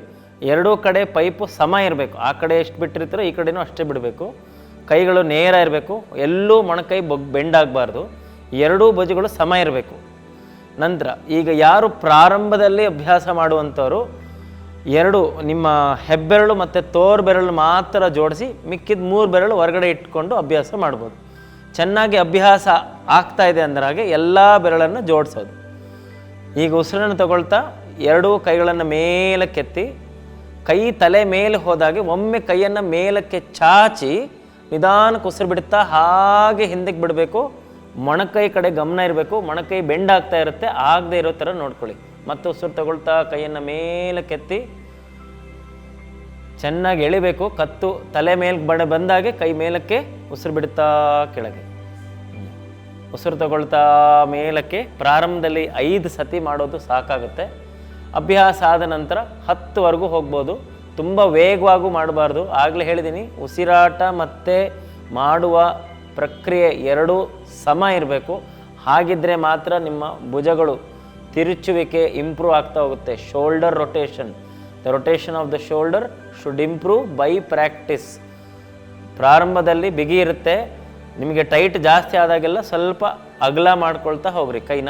Speaker 1: ಎರಡೂ ಕಡೆ ಪೈಪು ಸಮ ಇರಬೇಕು. ಆ ಕಡೆ ಎಷ್ಟು ಬಿಟ್ಟಿರ್ತೀರೋ ಈ ಕಡೆನೂ ಅಷ್ಟೇ ಬಿಡಬೇಕು. ಕೈಗಳು ನೇರ ಇರಬೇಕು, ಎಲ್ಲೂ ಮೊಣಕೈ ಬೊಗ್ ಬೆಂಡಾಗಬಾರ್ದು ಎರಡೂ ಭುಜಗಳು ಸಮ ಇರಬೇಕು. ನಂತರ ಈಗ ಯಾರು ಪ್ರಾರಂಭದಲ್ಲಿ ಅಭ್ಯಾಸ ಮಾಡುವಂಥವರು, ಎರಡು ನಿಮ್ಮ ಹೆಬ್ಬೆರಳು ಮತ್ತು ತೋರ್ ಬೆರಳು ಮಾತ್ರ ಜೋಡಿಸಿ ಮಿಕ್ಕಿದ ಮೂರು ಬೆರಳು ಹೊರಗಡೆ ಇಟ್ಕೊಂಡು ಅಭ್ಯಾಸ ಮಾಡ್ಬೋದು. ಚೆನ್ನಾಗಿ ಅಭ್ಯಾಸ ಆಗ್ತಾ ಇದೆ ಅಂದ್ರಾಗೆ ಎಲ್ಲ ಬೆರಳನ್ನು ಜೋಡಿಸೋದು. ಈಗ ಉಸಿರನ್ನು ತಗೊಳ್ತಾ ಎರಡೂ ಕೈಗಳನ್ನು ಮೇಲಕ್ಕೆತ್ತಿ, ಕೈ ತಲೆ ಮೇಲೆ ಹೋದಾಗೆ ಒಮ್ಮೆ ಕೈಯನ್ನು ಮೇಲಕ್ಕೆ ಚಾಚಿ ನಿಧಾನಕ್ಕೆ ಉಸಿರು ಬಿಡುತ್ತಾ ಹಾಗೆ ಹಿಂದಕ್ಕೆ ಬಿಡಬೇಕು. ಮೊಣಕೈ ಕಡೆ ಗಮನ ಇರಬೇಕು, ಮೊಣಕೈ ಬೆಂಡ್ ಆಗ್ತಾ ಇರುತ್ತೆ, ಆಗದೆ ಇರೋ ಥರ ನೋಡ್ಕೊಳ್ಳಿ. ಮತ್ತು ಉಸಿರು ತಗೊಳ್ತಾ ಕೈಯನ್ನು ಮೇಲೆ ಕೆತ್ತಿ, ಚೆನ್ನಾಗಿ ಎಳಿಬೇಕು, ಕತ್ತು ತಲೆ ಮೇಲೆ ಬಡ ಬಂದಾಗೆ ಕೈ ಮೇಲಕ್ಕೆ ಉಸಿರು ಬಿಡ್ತಾ ಕೆಳಗೆ. ಉಸಿರು ತಗೊಳ್ತಾ ಮೇಲಕ್ಕೆ ಪ್ರಾರಂಭದಲ್ಲಿ ಐದು ಸತಿ ಮಾಡೋದು ಸಾಕಾಗುತ್ತೆ. ಅಭ್ಯಾಸ ಆದ ನಂತರ ಹತ್ತುವರೆಗೂ ಹೋಗ್ಬೋದು. ತುಂಬ ವೇಗವಾಗೂ ಮಾಡಬಾರ್ದು. ಆಗಲೇ ಹೇಳಿದ್ದೀನಿ ಉಸಿರಾಟ ಮತ್ತು ಮಾಡುವ ಪ್ರಕ್ರಿಯೆ ಎರಡೂ ಸಮ ಇರಬೇಕು. ಹಾಗಿದ್ದರೆ ಮಾತ್ರ ನಿಮ್ಮ ಭುಜಗಳು ತಿರುಚುವಿಕೆ ಇಂಪ್ರೂವ್ ಆಗ್ತಾ ಹೋಗುತ್ತೆ. Shoulder rotation. The rotation of the shoulder should improve by practice. ಪ್ರಾರಂಭದಲ್ಲಿ ಬಿಗಿ ಇರುತ್ತೆ. ನಿಮಗೆ ಟೈಟ್ ಜಾಸ್ತಿ ಆದಾಗೆಲ್ಲ ಸ್ವಲ್ಪ ಅಗಲ ಮಾಡ್ಕೊಳ್ತಾ ಹೋಗ್ರಿ ಕೈನ.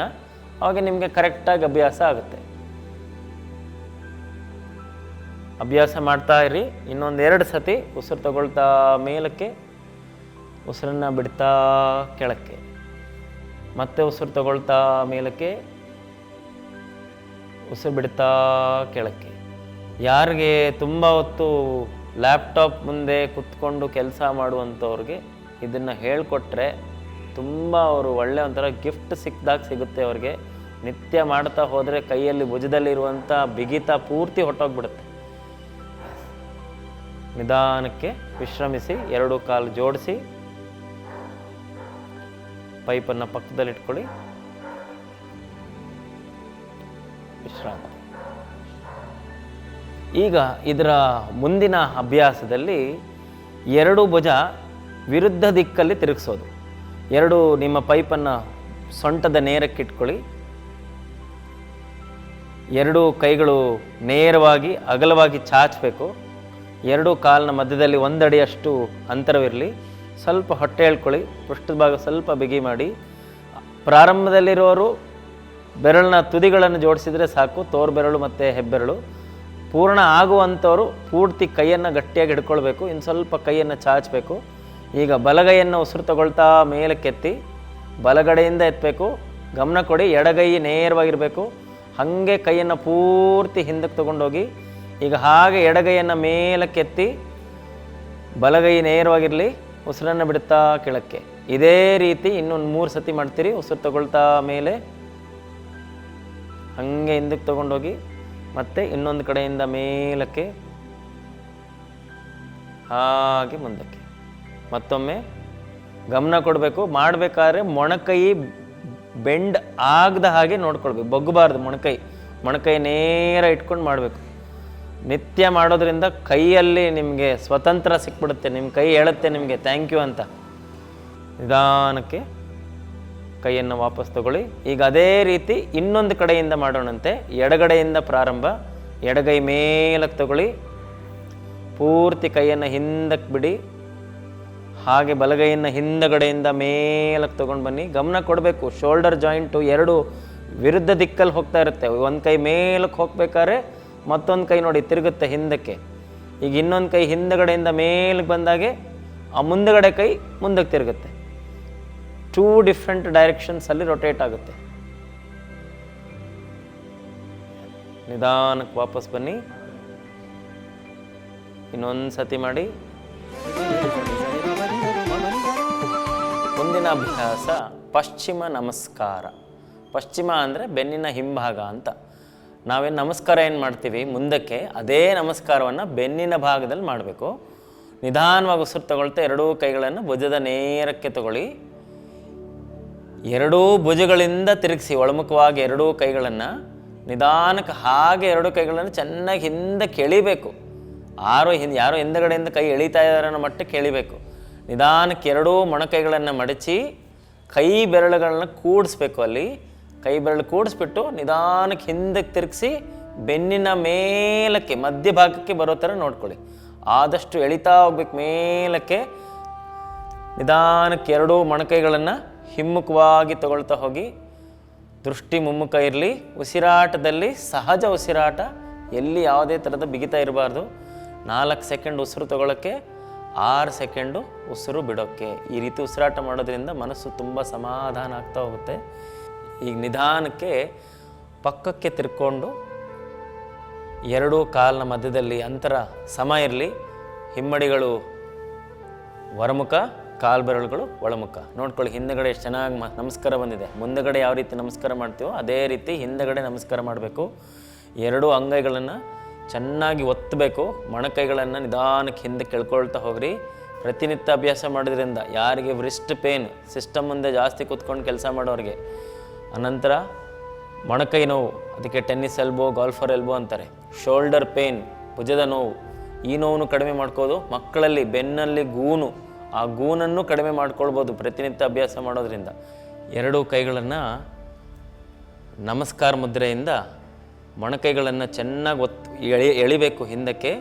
Speaker 1: ಅವಾಗ ನಿಮಗೆ ಕರೆಕ್ಟಾಗಿ ಅಭ್ಯಾಸ ಆಗುತ್ತೆ. ಅಭ್ಯಾಸ ಮಾಡ್ತಾ ಇರಿ. ಇನ್ನೊಂದು ಎರಡು ಸತಿ ಉಸಿರು ತಗೊಳ್ತಾ ಮೇಲಕ್ಕೆ ಉಸಿರನ್ನು ಬಿಡ್ತಾ ಕೆಳಕ್ಕೆ. ಮತ್ತೆ ಉಸಿರು ತಗೊಳ್ತಾ ಮೇಲಕ್ಕೆ. ಉಸಿರು ಬಿಡ್ತಾ ಕೆಳಕ್ಕೆ. ಯಾರಿಗೆ ತುಂಬ ಹೊತ್ತು ಲ್ಯಾಪ್ಟಾಪ್ ಮುಂದೆ ಕುತ್ಕೊಂಡು ಕೆಲಸ ಮಾಡುವಂಥವ್ರಿಗೆ ಇದನ್ನು ಹೇಳಿಕೊಟ್ರೆ ತುಂಬ ಅವರು ಒಳ್ಳೆ ಒಂಥರ ಗಿಫ್ಟ್ ಸಿಕ್ಕಿದಾಗ ಸಿಗುತ್ತೆ ಅವ್ರಿಗೆ. ನಿತ್ಯ ಮಾಡ್ತಾ ಹೋದರೆ ಕೈಯಲ್ಲಿ ಭುಜದಲ್ಲಿರುವಂಥ ಬಿಗಿತ ಪೂರ್ತಿ ಹೊಟ್ಟೋಗ್ಬಿಡುತ್ತೆ ನಿಧಾನಕ್ಕೆ ವಿಶ್ರಮಿಸಿ, ಎರಡು ಕಾಲು ಜೋಡಿಸಿ ಪೈಪನ್ನು ಪಕ್ಕದಲ್ಲಿ ಇಟ್ಕೊಳ್ಳಿ ವಿಶ್ರಾಂತಿ. ಈಗ ಇದರ ಮುಂದಿನ ಅಭ್ಯಾಸದಲ್ಲಿ ಎರಡು ಭುಜ ವಿರುದ್ಧ ದಿಕ್ಕಲ್ಲಿ ತಿರುಗಿಸೋದು. ಎರಡು ನಿಮ್ಮ ಪೈಪನ್ನು ಸೊಂಟದ ನೇರಕ್ಕೆ ಇಟ್ಕೊಳ್ಳಿ ಎರಡು ಕೈಗಳು ನೇರವಾಗಿ, ಅಗಲವಾಗಿ ಚಾಚಬೇಕು. ಎರಡು ಕಾಲಿನ ಮಧ್ಯದಲ್ಲಿ ಒಂದಡಿಯಷ್ಟು ಅಂತರವಿರಲಿ. ಸ್ವಲ್ಪ ಹೊಟ್ಟೆ ಎಳ್ಕೊಳ್ಳಿ. ಪೃಷ್ಠದ ಭಾಗ ಸ್ವಲ್ಪ ಬಿಗಿ ಮಾಡಿ. ಪ್ರಾರಂಭದಲ್ಲಿರೋರು ಬೆರಳಿನ ತುದಿಗಳನ್ನು ಜೋಡಿಸಿದರೆ ಸಾಕು. ತೋರು ಬೆರಳು ಮತ್ತು ಹೆಬ್ಬೆರಳು. ಪೂರ್ಣ ಆಗುವಂಥವರು ಪೂರ್ತಿ ಕೈಯನ್ನು ಗಟ್ಟಿಯಾಗಿ ಹಿಡ್ಕೊಳ್ಬೇಕು. ಇನ್ನು ಸ್ವಲ್ಪ ಕೈಯನ್ನು ಚಾಚಬೇಕು. ಈಗ ಬಲಗೈಯನ್ನು ಉಸಿರು ತಗೊಳ್ತಾ ಮೇಲಕ್ಕೆತ್ತಿ ಬಲಗಡೆಯಿಂದ ಎತ್ತಬೇಕು ಗಮನ ಕೊಡಿ, ಎಡಗೈ ನೇರವಾಗಿರಬೇಕು. ಹಾಗೆ ಕೈಯನ್ನು ಪೂರ್ತಿ ಹಿಂದಕ್ಕೆ ತಗೊಂಡೋಗಿ, ಈಗ ಹಾಗೆ ಎಡಗೈಯನ್ನು ಮೇಲಕ್ಕೆತ್ತಿ ಬಲಗೈ ನೇರವಾಗಿರಲಿ. ಉಸಿರನ್ನು ಬಿಡುತ್ತಾ ಕೆಳಕ್ಕೆ. ಇದೇ ರೀತಿ ಇನ್ನೊಂದು ಮೂರು ಸತಿ ಮಾಡ್ತೀರಿ, ಉಸಿರು ತಗೊಳ್ತಾ ಮೇಲೆ. ಹಂಗೆ ಹಿಂದಕ್ಕೆ ತಗೊಂಡೋಗಿ ಮತ್ತೆ ಇನ್ನೊಂದು ಕಡೆಯಿಂದ ಮೇಲಕ್ಕೆ. ಹಾಗೆ ಮುಂದಕ್ಕೆ. ಮತ್ತೊಮ್ಮೆ ಗಮನ ಕೊಡಬೇಕು. ಮಾಡಬೇಕಾದ್ರೆ ಮೊಣಕೈ ಬೆಂಡ್ ಆಗದ ಹಾಗೆ ನೋಡ್ಕೊಳ್ಬೇಕು. ಬಗ್ಗಬಾರ್ದು ಮೊಣಕೈ. ಮೊಣಕೈ ನೇರ ಇಟ್ಕೊಂಡು ಮಾಡಬೇಕು. ನಿತ್ಯ ಮಾಡೋದ್ರಿಂದ ಕೈಯಲ್ಲಿ ನಿಮಗೆ ಸ್ವತಂತ್ರ ಸಿಕ್ಬಿಡುತ್ತೆ ನಿಮ್ಮ ಕೈ ಹೇಳುತ್ತೆ ನಿಮಗೆ ಥ್ಯಾಂಕ್ ಯು ಅಂತ. ನಿಧಾನಕ್ಕೆ ಕೈಯನ್ನು ವಾಪಸ್ ತಗೊಳ್ಳಿ. ಈಗ ಅದೇ ರೀತಿ ಇನ್ನೊಂದು ಕಡೆಯಿಂದ ಮಾಡೋಣಂತೆ. ಎಡಗಡೆಯಿಂದ ಪ್ರಾರಂಭ, ಎಡಗೈ ಮೇಲಕ್ಕೆ ತಗೊಳ್ಳಿ. ಪೂರ್ತಿ ಕೈಯನ್ನು ಹಿಂದಕ್ಕೆ ಬಿಡಿ. ಹಾಗೆ ಬಲಗೈಯನ್ನು ಹಿಂದಗಡೆಯಿಂದ ಮೇಲಕ್ಕೆ ತೊಗೊಂಡು ಬನ್ನಿ. ಗಮನ ಕೊಡಬೇಕು. ಶೋಲ್ಡರ್ ಜಾಯಿಂಟು ಎರಡು ವಿರುದ್ಧ ದಿಕ್ಕಲ್ಲಿ ಹೋಗ್ತಾ ಇರುತ್ತೆ. ಒಂದು ಕೈ ಮೇಲಕ್ಕೆ ಹೋಗ್ಬೇಕಾದ್ರೆ ಮತ್ತೊಂದು ಕೈ ನೋಡಿ ತಿರುಗುತ್ತೆ ಹಿಂದಕ್ಕೆ. ಈಗ ಇನ್ನೊಂದು ಕೈ ಹಿಂದಗಡೆಯಿಂದ ಮೇಲಕ್ಕೆ ಬಂದಾಗೆ ಆ ಮುಂದಗಡೆ ಕೈ ಮುಂದಕ್ಕೆ ತಿರುಗುತ್ತೆ. ಟೂ ಡಿಫ್ರೆಂಟ್ ಡೈರೆಕ್ಷನ್ಸಲ್ಲಿ ರೊಟೇಟ್ ಆಗುತ್ತೆ. ನಿಧಾನಕ್ಕೆ ವಾಪಸ್ ಬನ್ನಿ. ಇನ್ನೊಂದು ಸತಿ ಮಾಡಿ. ಮುಂದಿನ ಅಭ್ಯಾಸ ಪಶ್ಚಿಮ ನಮಸ್ಕಾರ. ಪಶ್ಚಿಮ ಅಂದರೆ ಬೆನ್ನಿನ ಹಿಂಭಾಗ ಅಂತ. ನಾವೇನು ನಮಸ್ಕಾರ ಏನು ಮಾಡ್ತೀವಿ? ಮುಂದಕ್ಕೆ ಅದೇ ನಮಸ್ಕಾರವನ್ನು ಬೆನ್ನಿನ ಭಾಗದಲ್ಲಿ ಮಾಡಬೇಕು. ನಿಧಾನವಾಗಿ ಉಸಿರು ತಗೊಳ್ತಾ ಎರಡೂ ಕೈಗಳನ್ನು ಭುಜದ ನೇರಕ್ಕೆ ತಗೊಳ್ಳಿ. ಎರಡೂ ಭುಜಗಳಿಂದ ತಿರುಗಿಸಿ, ಒಳಮುಖವಾಗಿ ಎರಡೂ ಕೈಗಳನ್ನು ನಿಧಾನಕ್ಕೆ ಹಾಗೆ ಎರಡೂ ಕೈಗಳನ್ನು ಚೆನ್ನಾಗಿ ಹಿಂದೆ ಕೆಳಿಬೇಕು. ಯಾರೋ ಹಿಂದೆ, ಯಾರೋ ಹಿಂದಗಡೆಯಿಂದ ಕೈ ಎಳಿತಾ ಇದ್ದಾರೆ ಅನ್ನೋ ಮಟ್ಟಕ್ಕೆ ಕೆಳಿಬೇಕು. ನಿಧಾನಕ್ಕೆ ಎರಡೂ ಮೊಣಕೈಗಳನ್ನು ಮಡಚಿ ಕೈ ಬೆರಳುಗಳನ್ನ ಕೂಡಿಸ್ಬೇಕು ಅಲ್ಲಿ. ಕೈ ಬೆರಳು ಕೂಡಿಸ್ಬಿಟ್ಟು ನಿಧಾನಕ್ಕೆ ಹಿಂದಕ್ಕೆ ತಿರುಗಿಸಿ ಬೆನ್ನಿನ ಮೇಲಕ್ಕೆ, ಮಧ್ಯಭಾಗಕ್ಕೆ ಬರೋ ಥರ ನೋಡ್ಕೊಳ್ಳಿ. ಆದಷ್ಟು ಎಳಿತಾ ಹೋಗ್ಬೇಕು ಮೇಲಕ್ಕೆ. ನಿಧಾನಕ್ಕೆ ಎರಡೂ ಮೊಣಕೈಗಳನ್ನು ಹಿಮ್ಮುಖವಾಗಿ ತಗೊಳ್ತಾ ಹೋಗಿ. ದೃಷ್ಟಿ ಮುಮ್ಮುಖ ಇರಲಿ. ಉಸಿರಾಟದಲ್ಲಿ ಸಹಜ ಉಸಿರಾಟ ಎಲ್ಲಿ ಯಾವುದೇ ಥರದ ಬಿಗಿತ ಇರಬಾರ್ದು. ನಾಲ್ಕು ಸೆಕೆಂಡ್ ಉಸಿರು ತಗೊಳ್ಳೋಕ್ಕೆ ಆರು ಸೆಕೆಂಡು ಉಸಿರು ಬಿಡೋಕ್ಕೆ. ಈ ರೀತಿ ಉಸಿರಾಟ ಮಾಡೋದ್ರಿಂದ ಮನಸ್ಸು ತುಂಬ ಸಮಾಧಾನ ಆಗ್ತಾ ಹೋಗುತ್ತೆ. ಈಗ ನಿಧಾನಕ್ಕೆ ಪಕ್ಕಕ್ಕೆ ತಿರ್ಕೊಂಡು ಎರಡೂ ಕಾಲಿನ ಮಧ್ಯದಲ್ಲಿ ಅಂತರ ಸಮ ಇರಲಿ, ಹಿಮ್ಮಡಿಗಳು ಹೊರಮುಖ ಕಾಲು ಬೆರಳುಗಳು ಒಳಮುಖ. ನೋಡ್ಕೊಳ್ಳಿ, ಹಿಂದಗಡೆ ಎಷ್ಟು ಚೆನ್ನಾಗಿ ಮ ನಮಸ್ಕಾರ ಬಂದಿದೆ. ಮುಂದಗಡೆ ಯಾವ ರೀತಿ ನಮಸ್ಕಾರ ಮಾಡ್ತೀವೋ ಅದೇ ರೀತಿ ಹಿಂದಗಡೆ ನಮಸ್ಕಾರ ಮಾಡಬೇಕು. ಎರಡೂ ಅಂಗೈಗಳನ್ನು ಚೆನ್ನಾಗಿ ಒತ್ತಬೇಕು. ಮೊಣಕೈಗಳನ್ನು ನಿಧಾನಕ್ಕೆ ಹಿಂದೆ ಕೇಳ್ಕೊಳ್ತಾ ಹೋಗ್ರಿ. ಪ್ರತಿನಿತ್ಯ ಅಭ್ಯಾಸ ಮಾಡೋದ್ರಿಂದ ಯಾರಿಗೆ ವ್ರಿಸ್ಟ್ ಪೇನ್ ಸಿಸ್ಟಮ್ ಮುಂದೆ ಜಾಸ್ತಿ ಕೂತ್ಕೊಂಡು ಕೆಲಸ ಮಾಡೋರಿಗೆ ಅನಂತರ ಮೊಣಕೈ ನೋವು, ಅದಕ್ಕೆ ಟೆನ್ನಿಸ್ ಎಲ್ಬೋ, ಗಾಲ್ಫರ್ ಎಲ್ಬೋ ಅಂತಾರೆ. ಶೋಲ್ಡರ್ ಪೇನ್, ಭುಜದ ನೋವು, ಈ ನೋವನ್ನು ಕಡಿಮೆ ಮಾಡ್ಕೋದು ಮಕ್ಕಳಲ್ಲಿ ಬೆನ್ನಲ್ಲಿ ಗೂನು, ಆ ಗೂನನ್ನು ಕಡಿಮೆ ಮಾಡ್ಕೊಳ್ಬೋದು ಪ್ರತಿನಿತ್ಯ ಅಭ್ಯಾಸ ಮಾಡೋದ್ರಿಂದ. ಎರಡೂ ಕೈಗಳನ್ನು ನಮಸ್ಕಾರ ಮುದ್ರೆಯಿಂದ ಮೊಣಕೈಗಳನ್ನು ಚೆನ್ನಾಗಿ ಒತ್ತು ಎಳಿ, ಎಳಿಬೇಕು ಹಿಂದಕ್ಕೆ,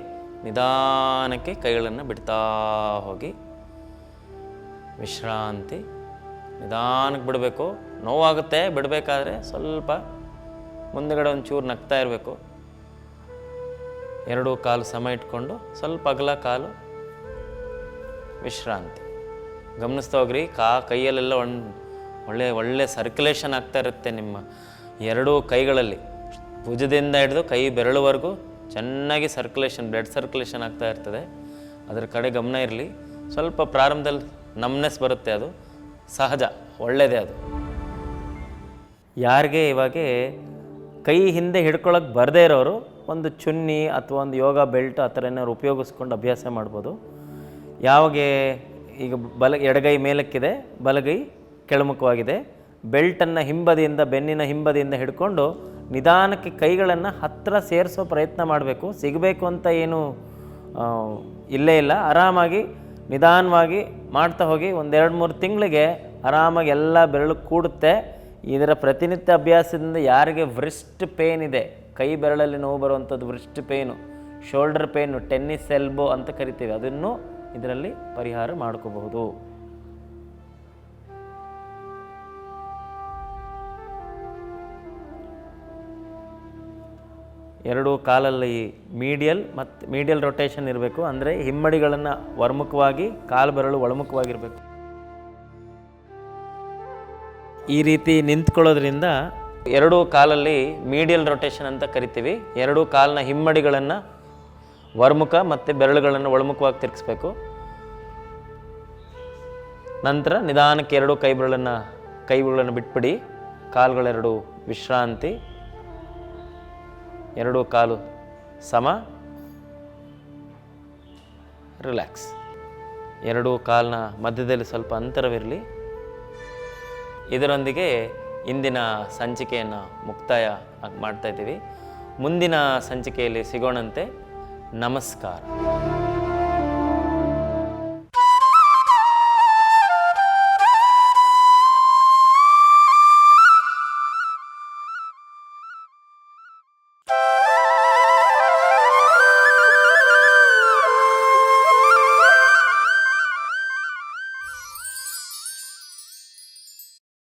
Speaker 1: ನಿಧಾನಕ್ಕೆ ಕೈಗಳನ್ನು ಬಿಡ್ತಾ ಹೋಗಿ. ವಿಶ್ರಾಂತಿ, ನಿಧಾನಕ್ಕೆ ಬಿಡಬೇಕು. ನೋವಾಗುತ್ತೆ, ಬಿಡಬೇಕಾದ್ರೆ ಸ್ವಲ್ಪ ಮುಂದಗಡೆ ಒಂಚೂರು ನಗ್ತಾ ಇರಬೇಕು. ಎರಡೂ ಕಾಲು ಸಮ ಇಟ್ಕೊಂಡು ಸ್ವಲ್ಪ ಅಗಲ ಕಾಲು ವಿಶ್ರಾಂತಿ. ಗಮನಿಸ್ತಾ ಹೋಗ್ರಿ, ಕಾ ಕೈಯಲ್ಲೆಲ್ಲ ಒನ್ ಒಳ್ಳೆ ಒಳ್ಳೆ ಸರ್ಕ್ಯುಲೇಷನ್ ಆಗ್ತಾ ಇರುತ್ತೆ ನಿಮ್ಮ ಎರಡೂ ಕೈಗಳಲ್ಲಿ. ಭುಜದಿಂದ ಹಿಡಿದು ಕೈ ಬೆರಳುವರೆಗೂ ಚೆನ್ನಾಗಿ ಸರ್ಕ್ಯುಲೇಷನ್ ಬ್ಲಡ್ ಸರ್ಕ್ಯುಲೇಷನ್ ಆಗ್ತಾ ಇರ್ತದೆ. ಅದರ ಕಡೆ ಗಮನ ಇರಲಿ. ಸ್ವಲ್ಪ ಪ್ರಾರಂಭದಲ್ಲಿ ನಮ್ನೆಸ್ ಬರುತ್ತೆ ಅದು. ಸಹಜ ಒಳ್ಳೆಯದೇ ಅದು. ಯಾರಿಗೆ ಇವಾಗ ಕೈ ಹಿಂದೆ ಹಿಡ್ಕೊಳಕ್ಕೆ ಬರದೇ ಇರೋರು ಒಂದು ಚುನ್ನಿ ಅಥವಾ ಒಂದು ಯೋಗ ಬೆಲ್ಟ್ ಆ ಥರ ಏನಾದ್ರು ಉಪಯೋಗಿಸ್ಕೊಂಡು ಅಭ್ಯಾಸ ಮಾಡ್ಬೋದು. ಯಾವಾಗ ಈಗ ಬಲ ಎಡಗೈ ಮೇಲಕ್ಕಿದೆ, ಬಲಗೈ ಕೆಳಮುಖವಾಗಿದೆ, ಬೆಲ್ಟನ್ನು ಹಿಂಬದಿಯಿಂದ, ಬೆನ್ನಿನ ಹಿಂಬದಿಯಿಂದ ಹಿಡ್ಕೊಂಡು ನಿಧಾನಕ್ಕೆ ಕೈಗಳನ್ನು ಹತ್ತಿರ ಸೇರಿಸೋ ಪ್ರಯತ್ನ ಮಾಡಬೇಕು. ಸಿಗಬೇಕು ಅಂತ ಏನು ಇಲ್ಲೇ ಇಲ್ಲ. ಆರಾಮಾಗಿ, ನಿಧಾನವಾಗಿ ಮಾಡ್ತಾ ಹೋಗಿ ಒಂದೆರಡು ಮೂರು ತಿಂಗಳಿಗೆ ಆರಾಮಾಗಿ ಎಲ್ಲ ಬೆರಳು ಕೂಡುತ್ತೆ. ಇದರ ಪ್ರತಿನಿತ್ಯ ಅಭ್ಯಾಸದಿಂದ ಯಾರಿಗೆ ವ್ರಿಸ್ಟ್ ಪೇನ್ ಇದೆ, ಕೈ ಬೆರಳಲ್ಲಿ ನೋವು ಬರುವಂಥದ್ದು wrist pain shoulder pain tennis elbow ಅಂತ ಕರಿತೀವಿ. ಅದನ್ನು ಇದರಲ್ಲಿ ಪರಿಹಾರ ಮಾಡ್ಕೋಬಹುದು. ಎರಡು ಕಾಲಲ್ಲಿ ಮೀಡಿಯಲ್ ಮತ್ತು ಮೀಡಿಯಲ್ ರೊಟೇಷನ್ ಇರಬೇಕು. ಅಂದರೆ ಹಿಮ್ಮಡಿಗಳನ್ನು ವರ್ಮುಖವಾಗಿ ಕಾಲು ಬೆರಳು ಒಳಮುಖವಾಗಿರಬೇಕು. ಈ ರೀತಿ ನಿಂತ್ಕೊಳ್ಳೋದ್ರಿಂದ ಎರಡೂ ಕಾಲಲ್ಲಿ ಮೀಡಿಯಲ್ ರೊಟೇಷನ್ ಅಂತ ಕರಿತೀವಿ. ಎರಡೂ ಕಾಲಿನ ಹಿಮ್ಮಡಿಗಳನ್ನು ವರ್ಮುಖ ಮತ್ತು ಬೆರಳುಗಳನ್ನು ಒಳಮುಖವಾಗಿ ತಿರುಗಿಸ್ಬೇಕು. ನಂತರ ನಿಧಾನಕ್ಕೆ ಎರಡು ಕೈ ಬೆರಳನ್ನು ಕೈ ಬೆರಳನ್ನು ಬಿಟ್ಬಿಡಿ. ಕಾಲುಗಳೆರಡು ವಿಶ್ರಾಂತಿ. ಎರಡೂ ಕಾಲು ಸಮ. ರಿಲ್ಯಾಕ್ಸ್. ಎರಡೂ ಕಾಲಿನ ಮಧ್ಯದಲ್ಲಿ ಸ್ವಲ್ಪ ಅಂತರವಿರಲಿ. ಇದರೊಂದಿಗೆ ಇಂದಿನ ಸಂಚಿಕೆಯನ್ನು ಮುಕ್ತಾಯ ಮಾಡ್ತಾ ಇದ್ದೀವಿ. ಮುಂದಿನ ಸಂಚಿಕೆಯಲ್ಲಿ ಸಿಗೋಣಂತೆ ನಮಸ್ಕಾರ.